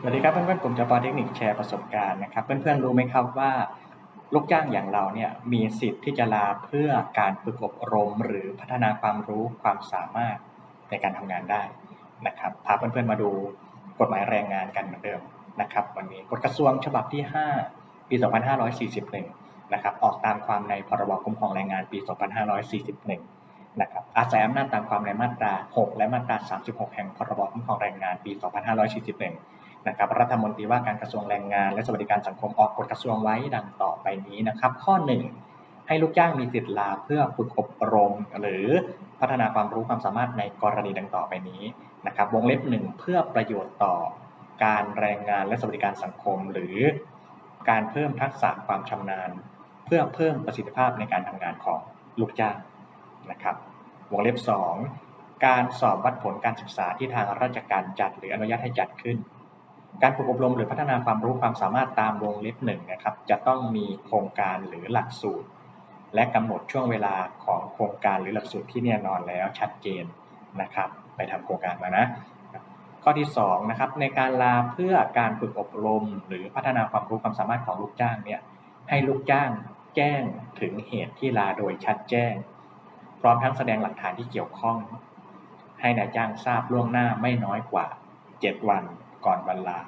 สวัสดีครับเพื่อนๆกลุ่มจปอเทคนิคแชร์ประสบการณ์นะครับ เพื่อนๆรู้ไหมครับว่า ลูกจ้างอย่างเราเนี่ยมีสิทธิ์ที่จะลาเพื่อการฝึกอบรม หรือพัฒนาความรู้ความสามารถในการทำงานได้นะครับพาเพื่อนๆมาดูกฎหมายแรงงานกันเหมือนเดิมนะครับ วันนี้กฎกระทรวงฉบับที่ 5 ปี 2541 นะครับออกตามความในพรบคุ้มครองแรงงานปี 2541นะครับอาศัยอำนาจตามความในมาตรา 6 และมาตรา 36 แห่งพรบคุ้มครองแรงงานปี 2541 นะครับรัฐมนตรีว่าการกระทรวงแรงงาน และสวัสดิการสังคมออกกฎกระทรวงไว้ดังต่อไปนี้นะครับ ข้อ 1 ให้ลูกจ้างมีสิทธิ์ลาเพื่อฝึกอบรม หรือพัฒนาความรู้ความสามารถในกรณีดังต่อไปนี้นะครับวงเล็บหนึ่งเพื่อประโยชน์ต่อการแรงงานและสวัสดิการสังคม หรือการเพิ่มทักษะความชำนาญ เพื่อเพิ่มประสิทธิภาพในการทำงานของลูกจ้างนะครับวงเล็บ 2 การสอบวัดผลการศึกษาที่ทางราชการจัด หรืออนุญาตให้จัดขึ้น การฝึกอบรมหรือพัฒนาความรู้ความสามารถตามวงเล็บหนึ่งนะครับ จะต้องมีโครงการหรือหลักสูตร และกำหนดช่วงเวลาของโครงการหรือหลักสูตรที่แน่นอนแล้วชัดเจนนะครับ ไปทำโครงการมานะข้อที่2นะครับในการลาเพื่อการฝึกอบรม หรือพัฒนาความรู้ความสามารถของลูกจ้างเนี่ยให้ลูกจ้างแจ้งถึงเหตุที่ลาโดยชัดแจ้ง พร้อมทั้งแสดงหลักฐานที่เกี่ยวข้อง ให้นายจ้างทราบล่วงหน้าไม่น้อยกว่า 7 วัน ก่อนวันลา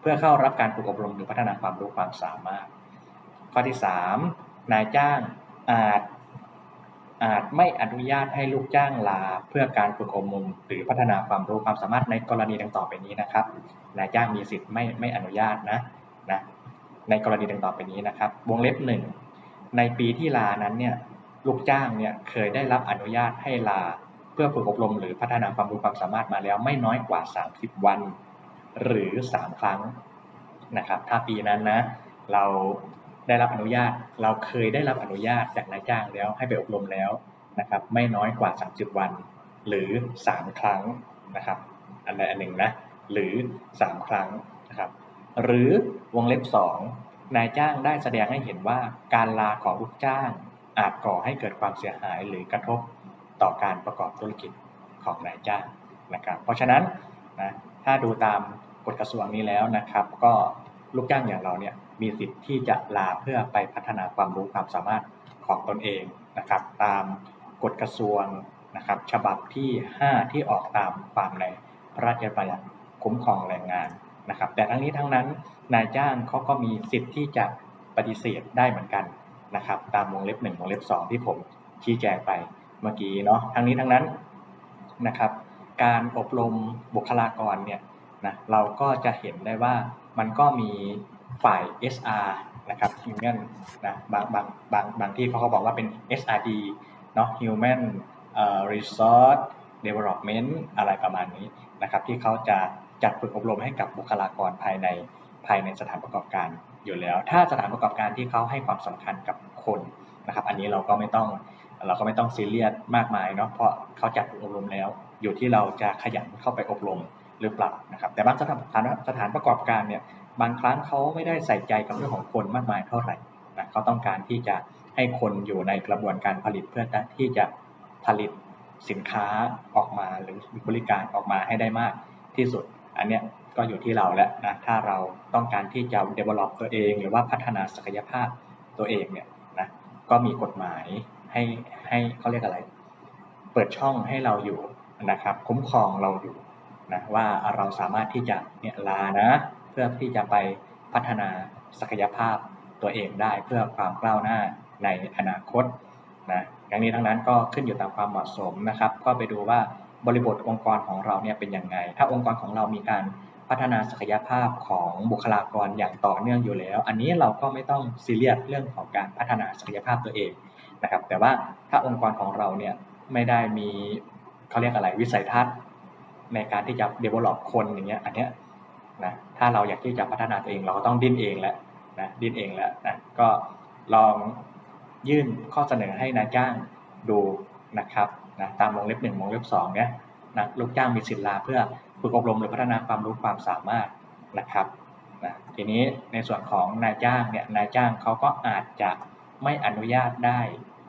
เพื่อเข้ารับการฝึกอบรมหรือพัฒนาความรู้ความสามารถ ข้อที่ 3 นายจ้างอาจอาจไม่อนุญาตให้ลูกจ้างลา เพื่อการฝึกอบรมหรือพัฒนาความรู้ความสามารถในกรณีดังต่อไปนี้นะครับนายจ้างมีสิทธิ์ไม่ไม่อนุญาตนะนะในกรณีดังต่อไปนี้นะครับ วงเล็บหนึ่งในปีที่ลานั้นเนี่ยลูกจ้างเนี่ยเคยได้รับอนุญาตให้ลา เพื่อฝึกอบรมหรือพัฒนาความรู้ความสามารถมาแล้วไม่น้อยกว่า 30 วัน หรือ 3 ครั้งนะครับ ถ้าปีนั้นนะ เราได้รับอนุญาต เราเคยได้รับอนุญาตจากนายจ้างแล้วให้ไปอบรมแล้วนะครับ ไม่น้อยกว่า 30 วัน หรือ 3 ครั้งนะครับ อันใดอันหนึ่งนะ หรือ 3 ครั้งนะครับ หรือวงเล็บ 2 นายจ้างได้แสดงให้เห็นว่าการลาของลูกจ้างอาจก่อให้เกิดความเสียหายหรือกระทบต่อการประกอบธุรกิจของนายจ้างนะครับ เพราะฉะนั้นนะถ้าดูตาม กฎกระทรวงนี้แล้วนะครับ ก็ลูกจ้างอย่างเราเนี่ยมีสิทธิ์ที่จะลาเพื่อไปพัฒนาความรู้ความสามารถของตนเองนะครับ ตามกฎกระทรวงนะครับ ฉบับที่ 5 ที่ออกตามความในพระราชบัญญัติคุ้มครองแรงงานนะครับ แต่ทั้งนี้ทั้งนั้นนายจ้างเขาก็มีสิทธิ์ที่จะปฏิเสธได้เหมือนกันนะครับ ตามวงเล็บ1วงเล็บ 2 ที่ผมชี้แจงไปเมื่อกี้เนาะทั้งนี้ทั้งนั้นนะครับ การอบรมบุคลากรเนี่ย นะเราก็จะเห็นได้ว่ามันก็มีฝ่าย SR นะครับ Human นะบางบางบางบางที่เขาก็บอกว่าเป็น SRD เนาะ Human Resource Development อะไรประมาณนี้นะครับ ที่เขาจะจัดฝึกอบรมให้กับบุคลากรภายในภายในสถานประกอบการอยู่แล้ว ถ้าสถานประกอบการที่เขาให้ความสำคัญกับคนนะครับ อันนี้เราก็ไม่ต้องเราก็ไม่ต้องซีเรียสมากมายเนาะเพราะเขาจัดอบรมแล้ว อยู่ที่เราจะขยันเข้าไปอบรม หรือเปล่านะครับ แต่บางสถานสถานประกอบการเนี่ยบางครั้งเขาไม่ได้ใส่ใจกับเรื่องของคนมากมายเท่าไหร่นะเขาต้องการที่จะให้คนอยู่ในกระบวนการผลิตเพื่อที่จะผลิตสินค้าออกมาหรือบริการออกมาให้ได้มากที่สุด อันเนี้ยก็อยู่ที่เราแล้วนะถ้าเราต้องการที่จะ develop ตัวเอง หรือว่าพัฒนาศักยภาพตัวเองเนี่ยนะก็มีกฎหมายให้ให้เขาเรียกอะไร เปิดช่องให้เราอยู่นะครับ คุ้มครองเราอยู่ นะว่าเราสามารถที่จะเนี่ยลานะเพื่อที่จะไปพัฒนาศักยภาพตัวเองได้เพื่อความก้าวหน้าในอนาคตนะอย่างนี้ทั้งนั้นก็ขึ้นอยู่ตามความเหมาะสมนะครับ ก็ไปดูว่าบริบทองค์กรของเราเนี่ยเป็นยังไง ถ้าองค์กรของเรามีการพัฒนาศักยภาพของบุคลากรอย่างต่อเนื่องอยู่แล้ว อันนี้เราก็ไม่ต้องซีเรียสเรื่องของการพัฒนาศักยภาพตัวเองนะครับ แต่ว่าถ้าองค์กรของเราเนี่ยไม่ได้มีเขาเรียกอะไรวิสัยทัศน์ ในการที่จะ develop คนอย่างเงี้ย อันเนี้ยนะถ้าเราอยากที่จะพัฒนาตัวเองเราก็ต้องดิ้นเองแหละนะดิ้นเองแล้วนะก็ลองยื่นข้อเสนอให้นายจ้างดูนะครับนะตามวงเล็บหนึ่งวงเล็บสองเนี้ยนะลูกจ้างมีสิทธิ์ลาเพื่อฝึกอบรมหรือพัฒนาความรู้ความสามารถนะครับนะทีนี้ในส่วนของนายจ้างเนี่ยนายจ้างเขาก็อาจจะไม่อนุญาตได้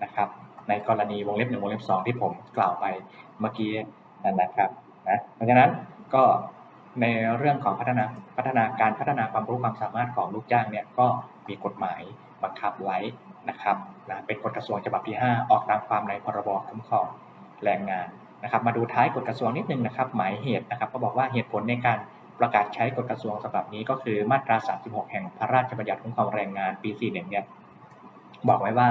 นะครับ ในกรณีวงเล็บหนึ่งวงเล็บสองที่ผมกล่าวไปเมื่อกี้นั่นนะครับ นะเพราะฉะนั้นก็ในเรื่องของพัฒนาพัฒนาการพัฒนาความรู้ความสามารถของลูกจ้างเนี่ยก็มีกฎหมายบังคับไว้นะครับนะเป็นกฎกระทรวงฉบับที่ 5 ออกตามความในพรบคุ้มครองแรงงานนะครับ มาดูท้ายกฎกระทรวงนิดนึงนะครับ หมายเหตุนะครับ ก็บอกว่าเหตุผลในการประกาศใช้กฎกระทรวงฉบับนี้ก็คือมาตรา 36 แห่งพระราชบัญญัติคุ้มครองแรงงานปี 41 เนี่ยบอกไว้ว่า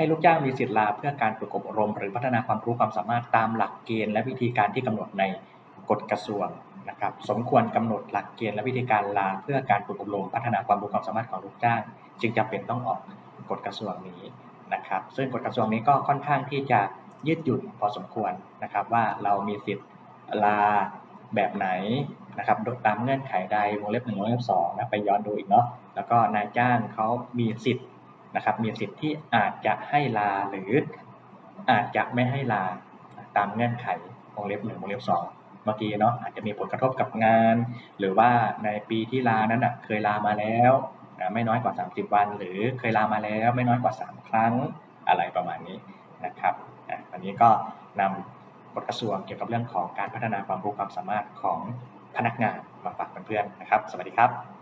ให้ลูกจ้างมีสิทธิ์ลาเพื่อการฝึกอบรม หรือพัฒนาความรู้ความสามารถตามหลักเกณฑ์และวิธีการที่กำหนดในกฎกระทรวงนะครับสมควรกำหนดหลักเกณฑ์และวิธีการลาเพื่อการฝึกอบรม พัฒนาความรู้ความสามารถของลูกจ้าง จึงจำเป็นต้องออกกฎกระทรวงนี้นะครับ ซึ่งกฎกระทรวงนี้ก็ค่อนข้างที่จะยืดหยุ่นพอสมควรนะครับว่าเรามีสิทธิ์ลาแบบไหนนะครับโดยตามเงื่อนไขใดวงเล็บหนึ่งวงเล็บสองนะไปย้อนดูอีกเนาะแล้วก็นายจ้างเขามีสิทธิ์ นะครับ มีสิทธิ์ที่อาจจะให้ลาหรืออาจจะไม่ให้ลาตามเงื่อนไขวงเล็บหนึ่งวงเล็บสองเมื่อกี้เนาะอาจจะมีผลกระทบกับงาน หรือว่าในปีที่ลานั้นอะเคยลามาแล้วนะไม่น้อยกว่า 30 วัน หรือเคยลามาแล้วไม่น้อยกว่า 3 ครั้งอะไรประมาณนี้นะครับวันนี้ก็นำกฎกระทรวงเกี่ยวกับเรื่องของการพัฒนาความรู้ความสามารถของพนักงานมาฝากเพื่อนๆนะครับ สวัสดีครับ